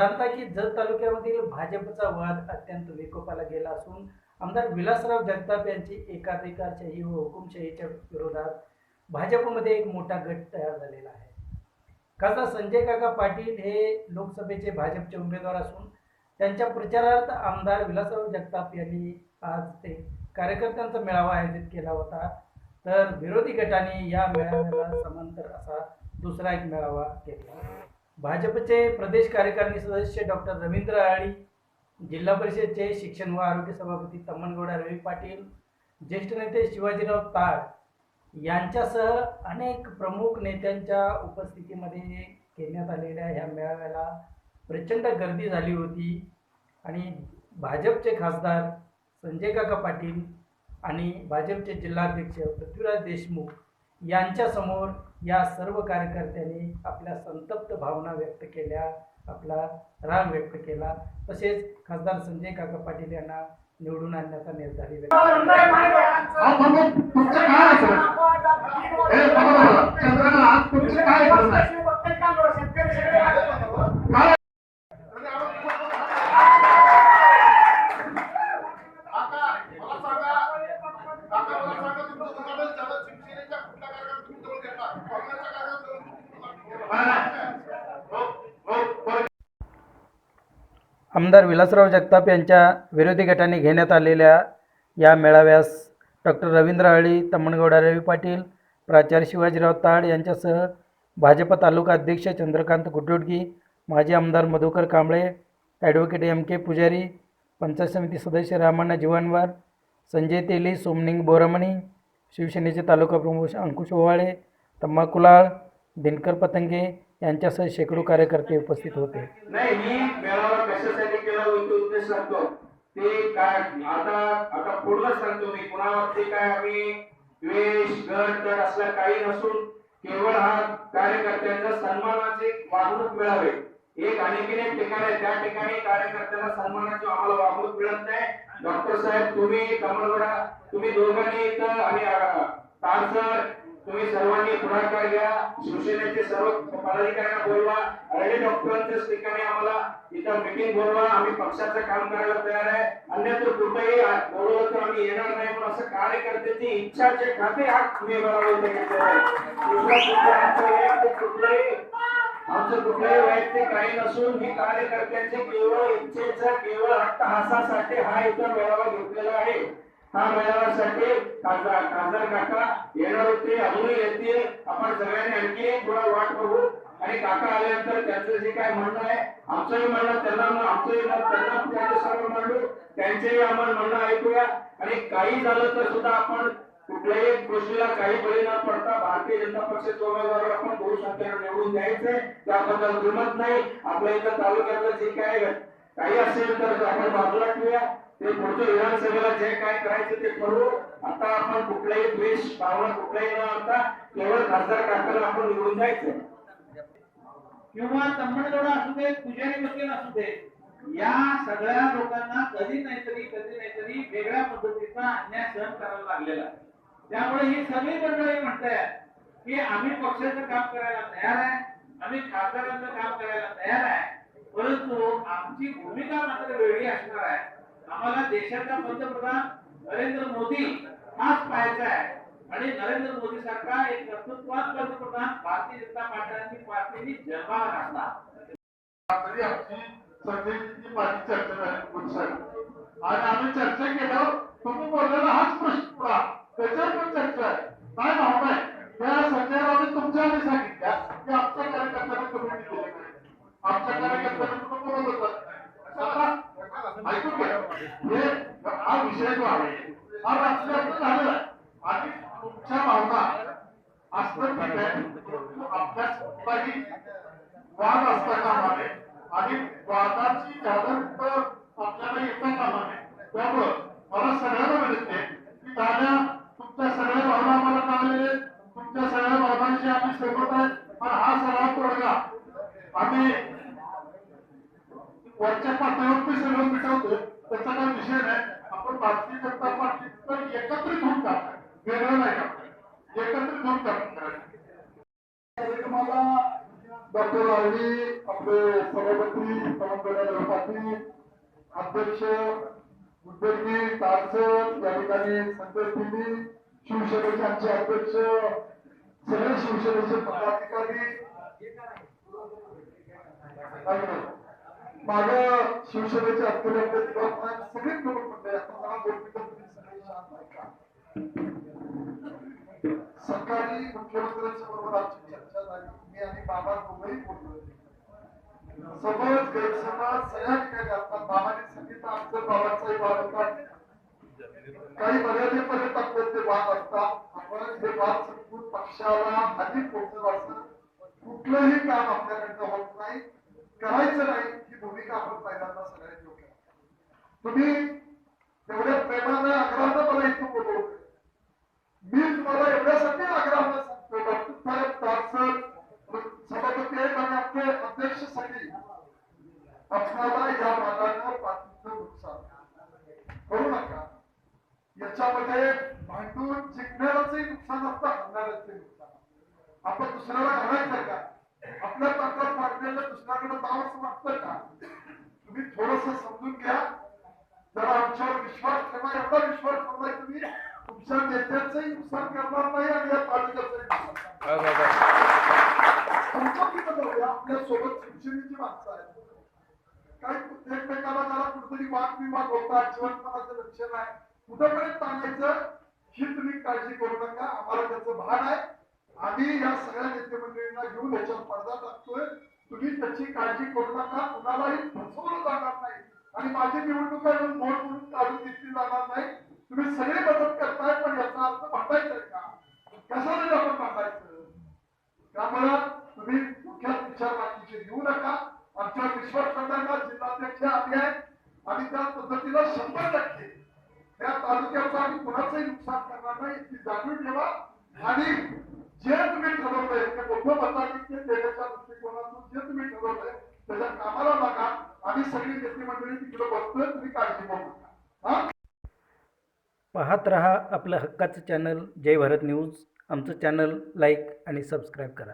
जाणता की जत तालुक्यामधील भाजपचा वाद अत्यंत विकोपाला गेला असून आमदार विलासराव जगताप यांची एकाधिकारशाही व हुकुमशाहीच्या विरोधात भाजपमध्ये एक मोठा गट तयार झालेला आहे. खासदार संजय काका पाटील हे लोकसभेचे भाजपचे उमेदवार असून त्यांच्या प्रचारार्थ आमदार विलासराव जगताप यांनी आज ते कार्यकर्त्यांचा मेळावा आयोजित केला होता. तर विरोधी गटाने या मेळाव्याला समांतर असा दुसरा एक मेळावा केला. भाजपचे प्रदेश कार्यकारिणी सदस्य डॉक्टर रवींद्र आळी जिल्हा परिषदचे शिक्षण व आरोग्य सभापती तम्मनगौडा रवी पाटील ज्येष्ठ नेते शिवाजीराव ताळ यांच्यासह अनेक प्रमुख नेत्यांच्या उपस्थितीमध्ये घेण्यात आलेल्या ह्या मेळाव्याला प्रचंड गर्दी झाली होती. आणि भाजपचे खासदार संजय काका पाटील आणि भाजपचे जिल्हाध्यक्ष पृथ्वीराज देशमुख यांच्यासमोर या सर्व कार्यकर्त्यांनी आपल्या संतप्त भावना व्यक्त केल्या आपला राग व्यक्त केला. तसेच खासदार संजय काका पाटील यांना निवडून आणण्याचा निर्धार व्यक्त अहो, पण मग तुमचं काय असेल? हे बघा बघा, चंद्रकांत, आज तुमचं काय करत आहे? काय? हो, हो, बरं. आमदार विलासराव जगताप यांच्या विरोधी गटाने घेण्यात आलेल्या या मेळाव्यास डॉक्टर रवींद्र आळी तमणगौडा रवी पाटील प्राचार्य शिवाजीराव ताड यांच्यासह भाजप तालुका अध्यक्ष चंद्रकांत गुड्डुडगी माजी आमदार Madhukar Kamble advocate M K Pujari panchayat समिती सदस्य रामण्णा जीवनवार संजय तेली सोमनिंग बोरमणी शिवसेनेचे तालुका प्रमुख अंकुश ओवाळे तंबाकुलाळ दिनकर पतंगे यांच्यासह शेकडो कार्यकर्ते उपस्थित होते. नाही मी मेळावा कशासाठी केला होतो उद्देश सांगतो. ते काय आता आता पूर्ण सांगतो मी. कुणावरती काय आम्ही द्वेष गट तर असला काही नसून केवळ हा कार्यकर्त्यांचा सन्मानाचे वागणूक मिळावे. एक आणखीन एक ठिकाण आहे. त्या ठिकाणी कार्यकर्त्यांना सन्मानाची आम्हाला वागणूक मिळत नाही. डॉक्टर साहेब तुम्ही कमलगडा तुम्ही दोघांनी इथं आणि अं, तुम्ही सर्वांनी पुढाकार घ्या. शिवसेनेचे सर्व पदाधिकाऱ्यांना बोलवा. अरडे डॉक्टरांच्याच ठिकाणी आम्हाला इथं मिटिंग बोलवा. आम्ही पक्षाचं काम करायला तयार आहे. अन्यत्र कुठेही बोलवलं तर आम्ही येणार नाही पण असं कार्यकर्त्याची इच्छाचे खाते हा तुम्ही कुठलंही आमचं कुठलंही वैयक्तिक काही नसून ही कार्यकर्त्यांचे केवळ इच्छेचा केवळ अट्टहासासाठी हा इथं मेळावा घेतलेला आहे. हा मेळाव्यासाठी खासदार खासदार काका येणार होते अजूनही येतील. आपण सगळ्यांनी आणखी थोडा वाट बघू. आणि काका आल्यानंतर त्यांचं जे काय म्हणणं आहे आमचंही म्हणणं त्यांना आमचंही मत त्यांना त्यांचं सर्व मांडू त्यांचेही आपण म्हणणं ऐकूया. आणि काही झालं तर सुद्धा आपण कुठल्याही गोष्टीला काही बळी न पडता भारतीय जनता पक्षाच्या उमेदवाराला आपण बहुसंख्येने निवडून द्यायचंय. त्याबद्दल दुमत नाही. आपल्या इथं तालुक्यातलं जे काय काही असेल तर आपण बाजूला ठेवूया. ते पुढच्या विधानसभेला जे काय करायचं ते करू. आता आपण कुठलाही द्वेष भावना कुठलाही न आणता केवळ खासदार काकाला आपण निवडून जायचं. किंवा तम्मणगौडा असू दे पुजारी वकील असू दे या सगळ्या लोकांना कधी नाहीतरी कधी नाहीतरी वेगळ्या पद्धतीचा अन्याय सहन करायला लागलेला आहे. त्यामुळे ही सगळी मंडळी म्हणतायत की आम्ही पक्षाचं काम करायला तयार आहे आम्ही खासदारांचं काम करायला तयार आहे परंतु आमची भूमिका मात्र वेगळी असणार आहे. आम्हाला देशाचा पंतप्रधान नरेंद्र मोदी हाच पाहायचा आहे. आणि नरेंद्र मोदी सारखा एक कर्तृत्वात पंतप्रधान भारतीय जनता पार्टी पार्टीने जन्माला घातला आणि आम्ही चर्चा केल्यावर तुम्ही बोललेला हाच प्रश्न पुढा त्याच्यावर पण चर्चा आहे काय भावना आहे त्या संजय रावने तुमच्या आधी सांगितल्या की आमच्या कार्यकर्त्यांना कमिटी दिली नाही आमच्या कार्यकर्त्यांना कुठं बोलत होतं आता ऐकून घ्या हे हा विषय जो आहे हा राजकारण झालेला आहे आणि तुमच्या भावना असतं ठीक आहे परंतु आपल्याच वाद असता कामा नये आणि वादाची जागरूकता आपल्याला येता कामा नये त्यामुळं मला सगळ्यात विनंती आहे की दादा तुमच्या सगळ्या भावना आम्हाला कळलेल्या आहेत. तुमच्या सगळ्या भावनांशी आम्ही सहमत आहे पण हा सगळा तोडगा आम्ही वरच्या पातळीवर ते सगळं मिटवतो त्याचा काही विषय नाही आपण बातमी करताना पार्टी एकत्रित होऊन काम वेगळं नाही काम एकत्रित होऊन काम तुम्हाला डॉक्टर रावली आपले सभापती पवनगडा पाटील अध्यक्ष उद्योगी तारसर या ठिकाणी संजय पिंडी शिवसेनेचे आमचे अध्यक्ष सगळे शिवसेनेचे पदाधिकारी. माग शिवसेनेचे अत्यंत सगळे लोक म्हणले आता मला दोन मिनिटं तुम्ही सगळे शांत ऐका सकाळी मुख्यमंत्र्यांच्या बरोबर आमची चर्चा झाली. मी आणि बाबा दोघंही बोललो समज गैरसमज सगळ्या ठिकाणी असतात. बाबाने सांगितलं आमचं बाबांचाही वाद होता. काही मर्यादेपर्यंत आपले ते वाद असतात. आपण हे वाद संपून पक्षाला अधिक पोहोचत असं कुठलंही काम आपल्याकडनं होत नाही. करायचं नाही ही भूमिका आपण पहिल्यांदा सगळ्यांनी योग्य तुम्ही भांडून जिंकणाऱ्याचंही नुकसान असतं हरणाऱ्याचंही नुकसान आपण दुसऱ्याला घालायचं का? आपल्या ताकद पाडलेलं दुसऱ्याकडे जावंच वाटतं का? तुम्ही थोडस समजून घ्या. जरा आमच्यावर विश्वास ठेवा. एवढा विश्वास ठेवलाय तुम्ही. तुमच्या नेत्याचंही नुकसान करणार नाही आणि या जाऊया. आपल्यासोबत शिवसेनेची माणसं आहेत. काही एकमेकाला जरा कुठेतरी वाद विवाद होता जीवनपणाचं लक्षण आहे. कुठेपर्यंत आणायचं ही तुम्ही काळजी करू नका. आम्हाला त्याचं भान आहे. आम्ही या सगळ्या नेते मंडळींना घेऊन याच्यावर पडदा टाकतोय. तुम्ही त्याची काळजी करू नका. कुणालाही फसवलं जाणार नाही. आणि माझी निवडणूक आहे म्हणून वोट म्हणून काढून घेतली जाणार नाही. तुम्ही सगळे मदत करताय पण याचा अर्थ भांडायचा का? कशाला आपण भांडायचं? त्यामुळं तुम्ही मुख्यात विचार बाकीचे घेऊ नका. आमच्या विश्वास करताना जिल्हाध्यक्ष आले आहेत आणि त्या पद्धतीला शंभर टक्के त्या तालुक्याचं आम्ही कुणाचंही नुकसान करणार नाही ती जाणून ठेवा आणि जे तुम्ही ठरवलंय ते मोठं मताधिक्य देण्याच्या दृष्टिकोनातून जे तुम्ही ठरवलंय त्याच्या कामाला लागा आम्ही सगळी नेते मंडळी तिकडे बसतोय तुम्ही काळजी करू नका. हा? पाहत रहा आपलं हक्काचं चॅनल जय भारत न्यूज आमचं चॅनल लाईक आणि सबस्क्राईब करा.